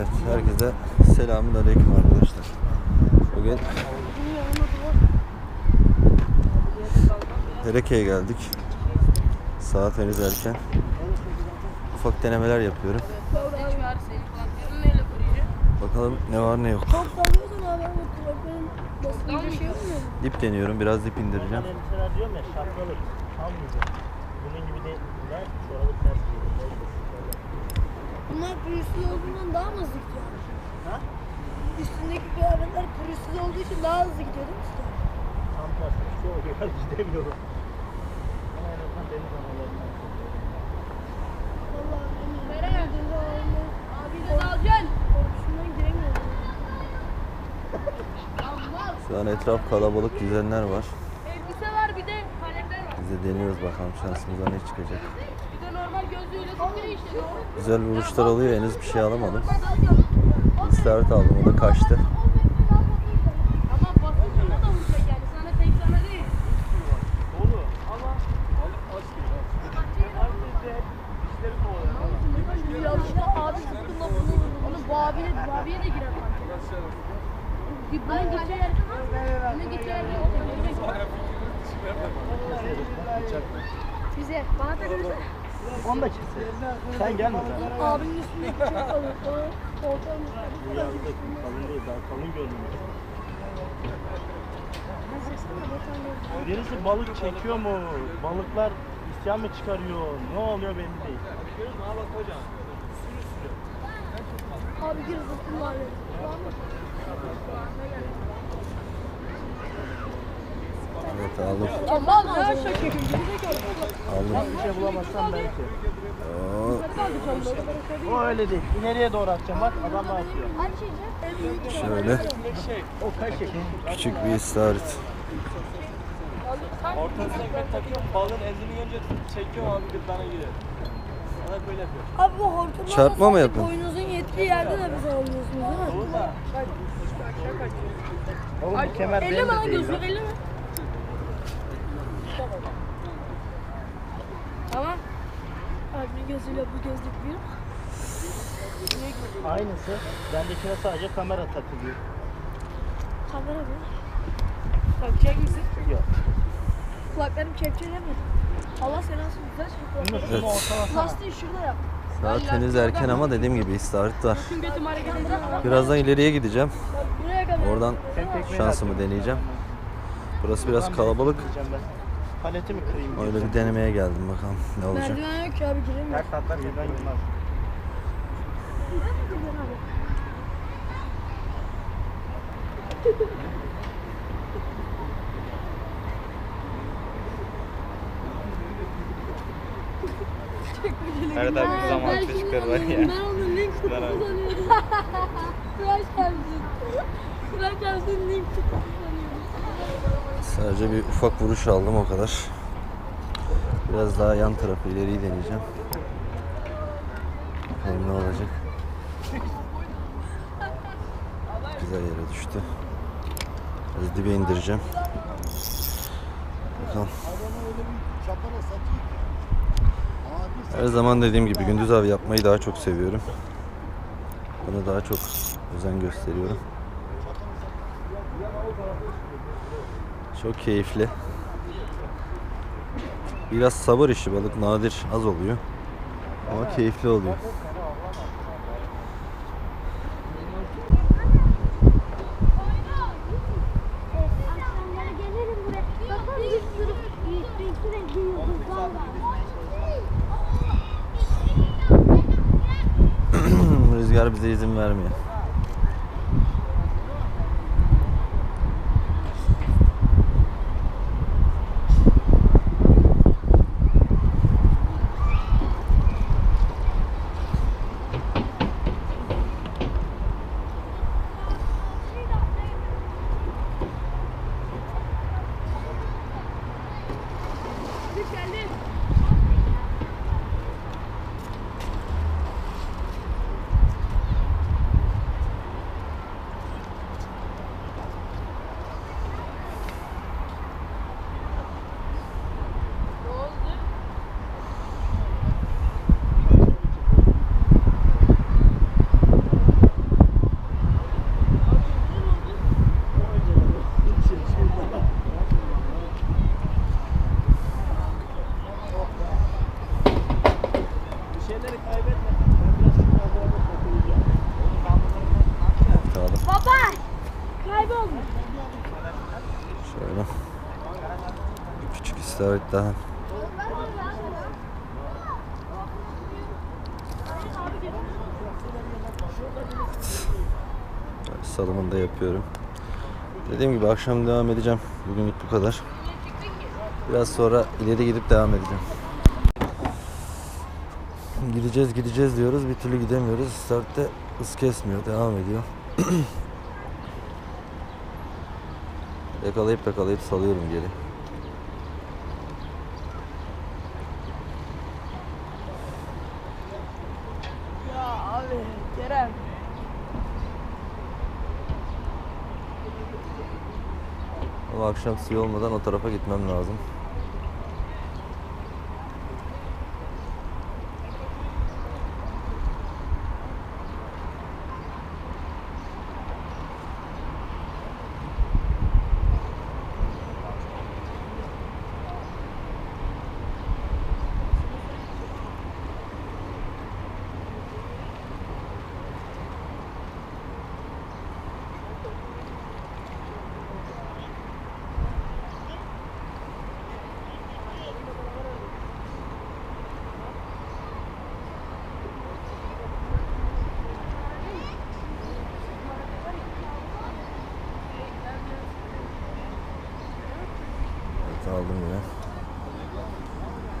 Evet, herkese selamun aleyküm arkadaşlar. Bugün Hereke'ye geldik. Saat henüz erken. Ufak denemeler yapıyorum. Bakalım ne var ne yok. Dip deniyorum. Biraz dip indireceğim. Bunun gibi giyiyor. Bunlar pürüzsüz olduğundan daha mı hızlı gidiyor? Ha? Üstündeki kıyafetler pürüzsüz olduğu için daha hızlı gidiyor değil mi işte? Tam tersi. Şu oluyor. Gidemiyorum. Ama en azından deniz analarından. Vallahi bilmiyorum. Denize ağırlığı. Abi de alacaksın. Korkusundan giremiyorum. Şu an etraf kalabalık yüzenler var. Elbise var bir de kalemler var. Biz de deniyoruz bakalım şansımıza ne çıkacak. Bir de normal gözlüğüyle tutuyor işte. Güzel vuruşlar oluyor. Henüz bir şey alamadım. İstavrit aldım. O da kaçtı. Bize. Bana takılırsa. Onu da kesin. Sen gelme sen. Abinin üstünde çok kalın. Koltuğun Bu yazda kalın değil. Daha kalın görünüyor. Birisi balık çekiyor mu? Balıklar isyan mı çıkarıyor? Ne oluyor belli değil. Abi gir zıttım var. Evet aldım. Aman her şey Aldım. Bir şey bulamazsam belki. Oo, O öyle değil. İleriye doğru atacağım. Bak adam da atıyor. şöyle O kaşık. küçük bir istavrit. Ortasına ekmek takıyorum, balığın elini görünce çekiyorum abi gırtlağına giriyor. Sana böyle yapıyor. Abi bu hortumlarla Çarpma mı yapın? Boynunuzun yettiği yerde de bize alıyorsunuz değil mi? Oğlum bu kemer benim de değil. gözlük elle Tamam. Abinin gözüyle bu gözlük bir. Aynısı. Bendekine sadece kamera takılıyor. Kamera mı? Bakacak mısın? Yok. Kulaklarım kepçelemedi. Allah seni nasıl güzel şey ortalasana. Lastiği şurada yap. Saat henüz erken ama dediğim gibi istavrit var. Birazdan ileriye gideceğim. Oradan şansımı deneyeceğim. Burası biraz kalabalık. Ben. Paleti mi kırayım? Öyle bir denemeye geldim bakalım ne olacak. Merdiven yok ki abi giremiyor. Her tatlar birden yılmaz. Evet abi bir zaman çocuklar var ya. Ben onun link kullanıyorum. Flash gelsin. Flash gelsin link kullanıyorum. Sadece bir ufak vuruş aldım o kadar. Biraz daha yan tarafı ileriyi deneyeceğim. Bakalım ne olacak. Güzel yere düştü. Biraz dibe indireceğim. Bakalım. Her zaman dediğim gibi gündüz av yapmayı daha çok seviyorum. Buna daha çok özen gösteriyorum. Çok keyifli. Biraz sabır işi balık nadir az oluyor. Ama keyifli oluyor. Rüzgar bize izin vermiyor. Kaybolmuş. Şöyle. Bir küçük istavrit daha. Evet, Salımını da yapıyorum. Dediğim gibi akşam devam edeceğim. Bugünlük bu kadar. Biraz sonra ileri gidip devam edeceğim. Gideceğiz gideceğiz diyoruz bir türlü gidemiyoruz. İstavrit'te hız kesmiyor devam ediyor. Yakalayıp yakalayıp salıyorum geri. Ya abi Kerem. Ama akşam suyu olmadan o tarafa gitmem lazım. Evet aldım yine.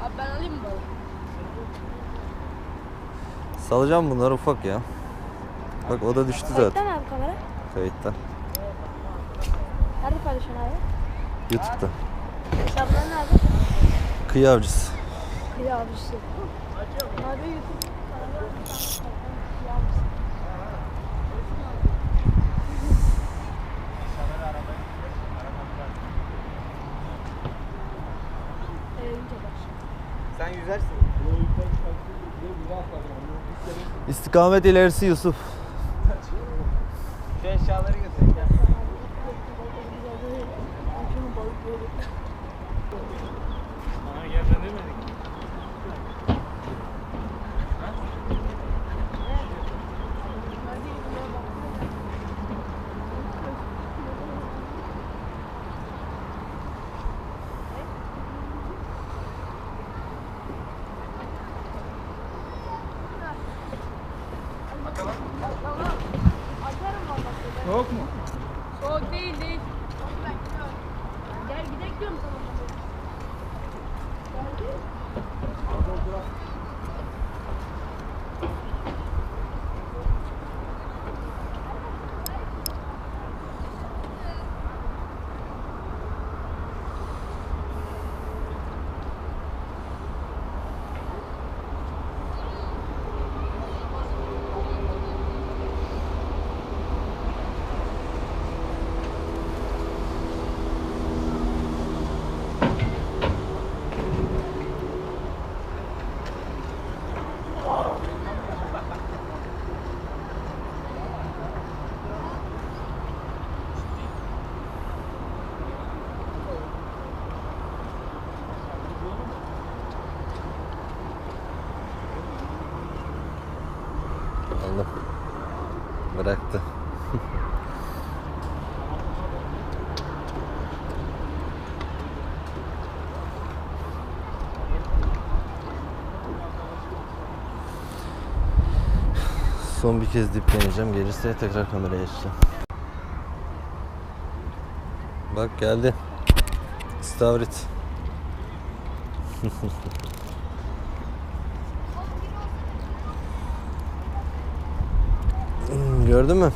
Abi ben alayım mı balık? Salacağım bunlar ufak ya. Bak o da düştü Kayıtta zaten mı abi kamera? kayıtta. Nerede paylaşıyorsun abi? YouTube'da. Hesaplar nerede? Kıyı avcısı. Kıyı abisi. Abi YouTube kanalı Kıyı abisi. Eğlence başlıyor. Sen yüzersin. İstikamet ilerisi Yusuf. Şu eşyaları götür. gel. Bana gelme demedik. Soğuk mu? Soğuk değil değil. Gel gidelim diyorum sana. Allah bıraktı. Son bir kez dip deneyeceğim. Gelirse tekrar kameraya açacağım. Bak geldi. İstavrit. Hmm, Gördün mü?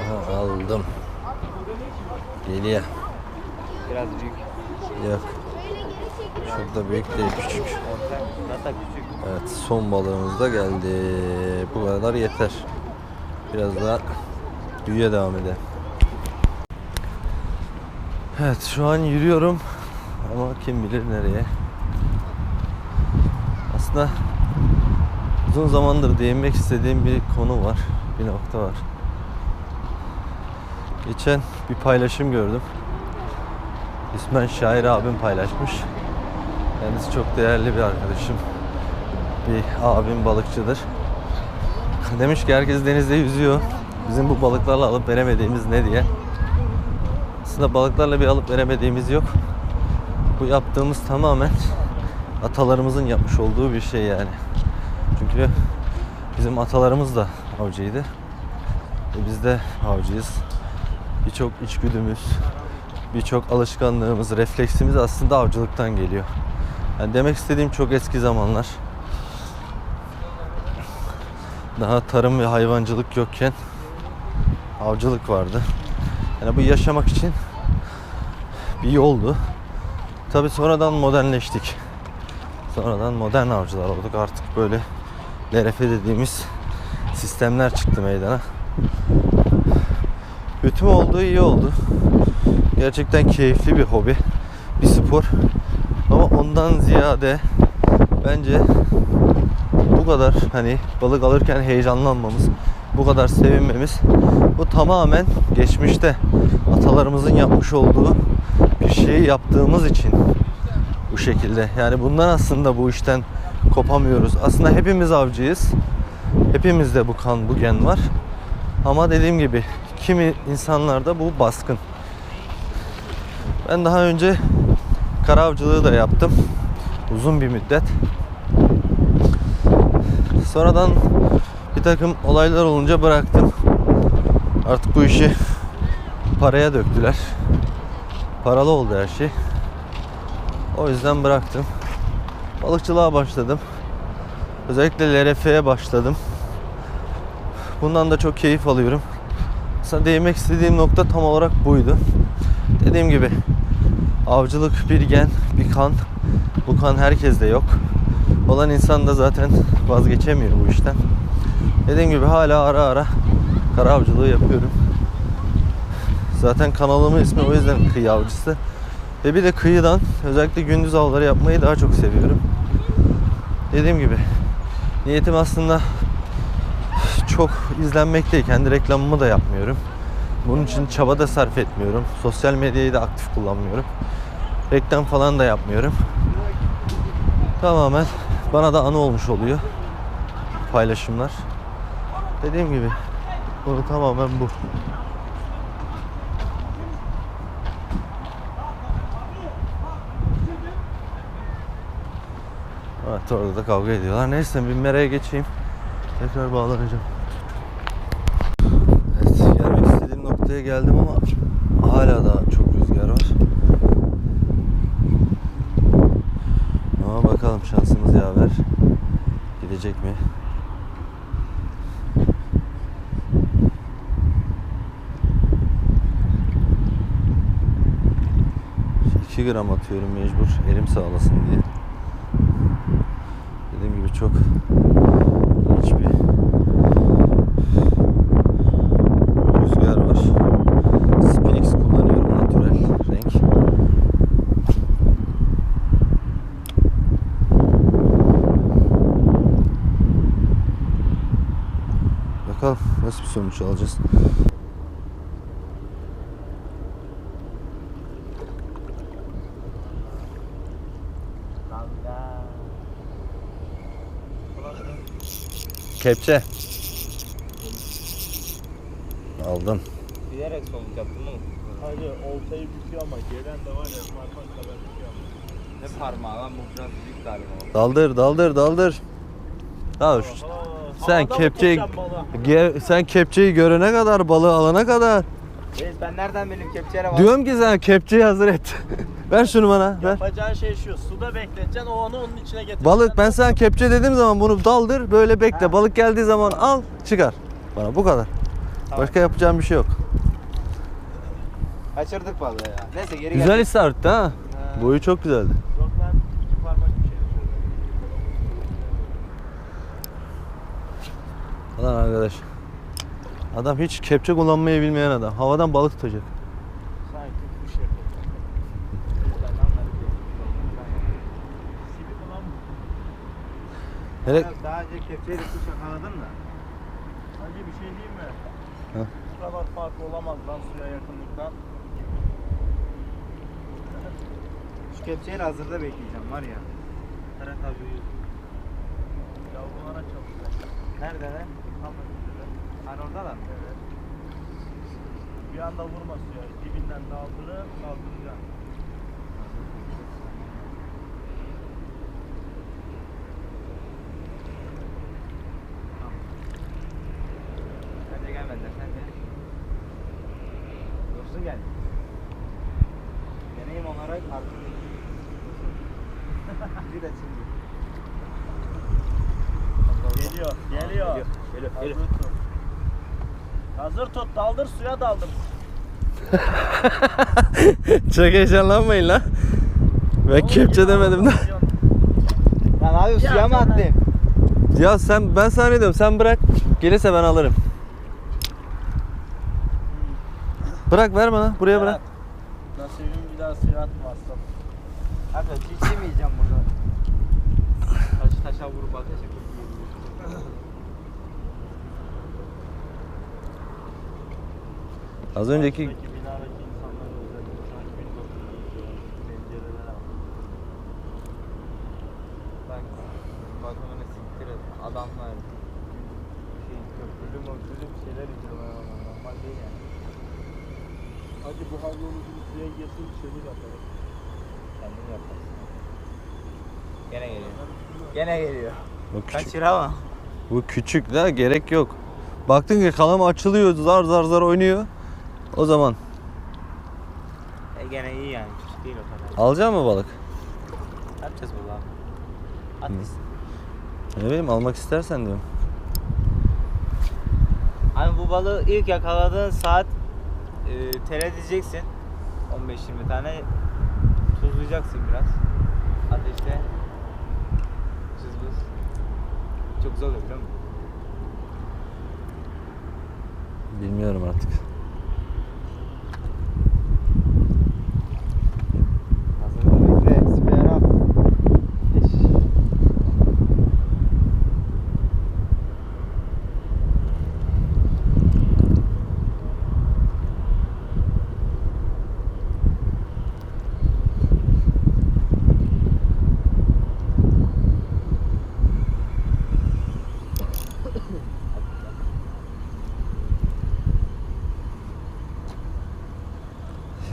Aha aldım. Geliyor. Biraz büyük. Yok. Çok da büyük değil küçük. Evet son balığımız da geldi. Bu kadar yeter. Biraz daha büyüye devam edelim. Evet şu an yürüyorum ama kim bilir nereye. Aslında uzun zamandır değinmek istediğim bir konu var. Bir nokta var. Geçen bir paylaşım gördüm. İsmen Şair abim paylaşmış. Kendisi çok değerli bir arkadaşım bir abim balıkçıdır. Demiş ki herkes denizde yüzüyor. Bizim bu balıklarla alıp veremediğimiz ne diye. Aslında balıklarla bir alıp veremediğimiz yok. Bu yaptığımız tamamen atalarımızın yapmış olduğu bir şey yani. Çünkü bizim atalarımız da avcıydı. E biz de avcıyız. Birçok içgüdümüz, birçok alışkanlığımız, refleksimiz aslında avcılıktan geliyor. Yani demek istediğim çok eski zamanlar. Daha tarım ve hayvancılık yokken avcılık vardı. Yani bu yaşamak için bir yoldu. Tabi sonradan modernleştik. Sonradan modern avcılar olduk. Artık böyle LRF dediğimiz sistemler çıktı meydana. Kötü mü oldu, iyi oldu. Gerçekten keyifli bir hobi, bir spor. Ama ondan ziyade bence bu kadar hani balık alırken heyecanlanmamız, bu kadar sevinmemiz bu tamamen geçmişte atalarımızın yapmış olduğu bir şeyi yaptığımız için bu şekilde. Yani bundan aslında bu işten kopamıyoruz. Aslında hepimiz avcıyız. Hepimizde bu kan, bu gen var. Ama dediğim gibi kimi insanlarda bu baskın. Ben daha önce kara avcılığı da yaptım. Uzun bir müddet. Sonradan bir takım olaylar olunca bıraktım. Artık bu işi paraya döktüler. Paralı oldu her şey. O yüzden bıraktım. Balıkçılığa başladım. Özellikle LRF'ye başladım. Bundan da çok keyif alıyorum. Aslında değinmek istediğim nokta tam olarak buydu. Dediğim gibi avcılık bir gen, bir kan. Bu kan herkeste yok. Olan insan da zaten vazgeçemiyor bu işten. Dediğim gibi hala ara ara kara avcılığı yapıyorum. Zaten kanalımın ismi o yüzden kıyı avcısı. Ve bir de kıyıdan özellikle gündüz avları yapmayı daha çok seviyorum. Dediğim gibi niyetim aslında çok izlenmek değil. Kendi reklamımı da yapmıyorum. Bunun için çaba da sarf etmiyorum. Sosyal medyayı da aktif kullanmıyorum. Reklam falan da yapmıyorum. Tamamen bana da anı olmuş oluyor. Paylaşımlar. Dediğim gibi bunu tamamen bu. Evet orada da kavga ediyorlar. Neyse bir meraya geçeyim. Tekrar bağlanacağım. Evet gelmek istediğim noktaya geldim ama hala da çok rüzgar var. Ama bakalım şansımız yaver. Gidecek mi? İki gram atıyorum mecbur elim sağlasın diye. Çok ilginç bir rüzgar var. Spinix kullanıyorum natural renk. Bakalım nasıl bir sonuç alacağız. Kepçe. Aldım. Bilerek sonuç yaptım ama. Hacı oltayı büküyor ama gelen de var ya parmak kadar büküyor ama. Ne parmağı lan bu biraz büyük galiba. Daldır, daldır, daldır. Al şu- Sen havada mı kepçeyi tutacağım balığı? ge- sen kepçeyi görene kadar, balığı alana kadar. Reis ben nereden bileyim kepçeyle var. Diyorum ki sana kepçeyi hazır et. ver şunu bana. Ver. Yapacağın şey şu. Suda bekleteceksin. O onu onun içine getireceksin. Balık ben sana kepçe dediğim zaman bunu daldır. Böyle bekle. Ha. Balık geldiği zaman al çıkar. Bana bu kadar. Tamam. Başka yapacağım bir şey yok. Kaçırdık vallahi ya. Neyse geri Güzel geldik. istarttı ha. ha. Boyu çok güzeldi. Yok ben iki parmak bir şey. Lan arkadaş. Adam hiç kepçe kullanmayı bilmeyen adam. Havadan balık tutacak. Hele Daha önce kepçeyle kuş yakaladın mı? Hacı bir şey diyeyim mi? Heh. Bu kadar fark olamaz lan suya yakınlıktan. Şu kepçeyle hazırda bekleyeceğim var ya. Ferhat abi uyuyor. Yavrulara çalışıyor. Nerede lan? Tam önünde. Hani orada da? Evet. Bir anda vurma suya. Dibinden daldırıp kaldıracaksın. Sen de gelmediler sen de. Yoksa gel. Deneyim onlara artık. Bir de şimdi. Geliyor, geliyor. Geliyor, Hazır geliyor. tut. Hazır tut, daldır suya daldır. çok heyecanlanmayın lan. Ben kepçe demedim de. Lan abi suya mı attın? Ya sen ben sana ne diyorum sen bırak. Gelirse ben alırım. Bırak verme lan buraya bırak. Nasibim bir daha suya atma aslan. Abi hiç yemeyeceğim burada. Taş taşa vurup ateşe koyuyor. Az önceki Buradaki binadaki insanlar özellikle şu an gün bakımı pencereler al. Bak bakımını siktir et. Adamlar şey köprülü möprülü bir şeyler içiyorlar ama normal değil yani. Hacı bu havlumuzu suya girsin çevir yapalım. Kendin yaparsın. Gene geliyor. Gene geliyor. bu küçük, Kaçır ama. bu küçük de gerek yok. Baktın ki kalam açılıyor zar zar zar oynuyor. O zaman E gene iyi yani. Küçük değil o kadar. alacak mı balık? Ne yapacağız burada? At Hı. Ne bileyim almak istersen diyorum. Abi bu balığı ilk yakaladığın saat e, teredeceksin. 15-20 tane tuzlayacaksın biraz. Ateşte. Bız bız. Çok güzel oluyor biliyor musun? Bilmiyorum artık. Hazır bekle. Spare al. Eş.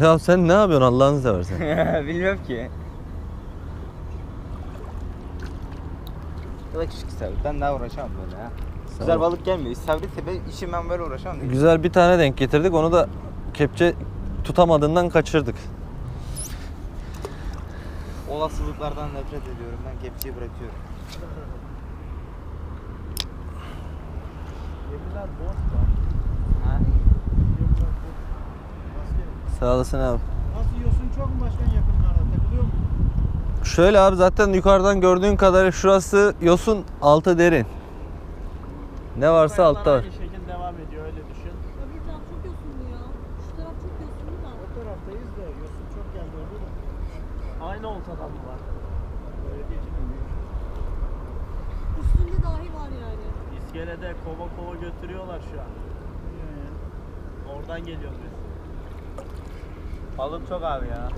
Ya sen ne yapıyorsun Allah'ını seversen? Bilmiyorum ki. Ya da küçük istavrit. Ben daha uğraşamam böyle ya. Güzel balık gelmiyor. İstavretse ben işim ben böyle uğraşamam. değil. Güzel bir tane denk getirdik. Onu da kepçe tutamadığından kaçırdık. Olasılıklardan nefret ediyorum. Ben kepçeyi bırakıyorum. Gemiler boş lan. Ha? Gemiler boş. Maske. Sağ olasın abi. Nasıl yiyorsun çok mu başkan yakınlarda takılıyor mu? Şöyle abi zaten yukarıdan gördüğün kadarıyla şurası yosun altı derin. Ne varsa altta var. Aynı şekil devam ediyor öyle düşün. Öbür taraf çok yosunlu ya. Şu taraf çok yosunlu da. O taraftayız da yosun çok geldi orada da. Aynı oltadan mı var? Öyle geçinemiyor. Üstünde dahi var yani. İskelede kova kova götürüyorlar şu an. Oradan geliyoruz biz. Balık çok abi ya.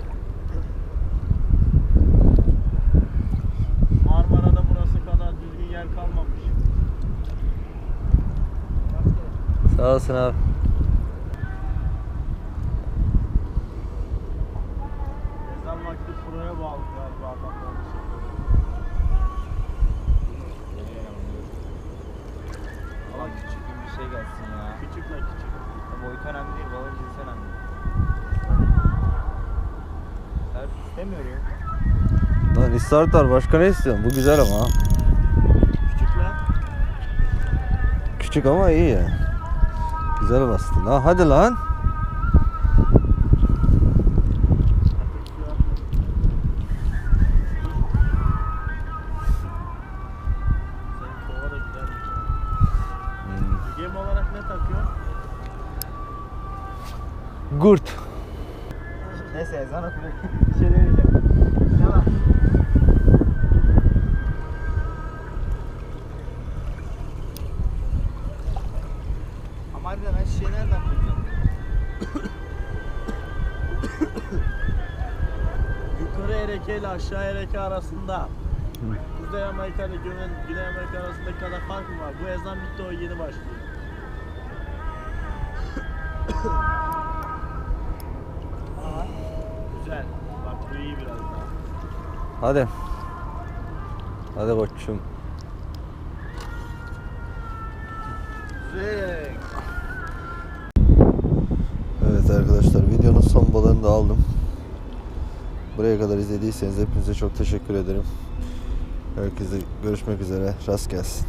Marmara'da burası kadar düzgün yer kalmamış. Sağ olasın abi. Ezan vakti buraya bağlı galiba adamlar. Ama küçük bir şey gelsin ya. Küçükle küçük. Boyut önemli değil, balığın cinsi önemli. Her istemiyor ya. Var başka ne istiyorsun? Bu güzel ama ha. Küçük ama iyi ya. Güzel bastın. Ha hadi lan. Senin kova da güzelmiş. Hmm. ne takıyor? Gurt. Neyse ezan okuyor. Ereke ile aşağı ereke arasında Kuzey Amerika ile Güney, Güney Amerika arasındaki kadar fark mı var? Bu ezan bitti o yeni başlıyor. Aa, güzel. Bak bu iyi biraz daha. Hadi. Hadi koçum. Evet arkadaşlar videonun son balığını da aldım. Buraya kadar izlediyseniz hepinize çok teşekkür ederim. Herkese görüşmek üzere. Rast gelsin.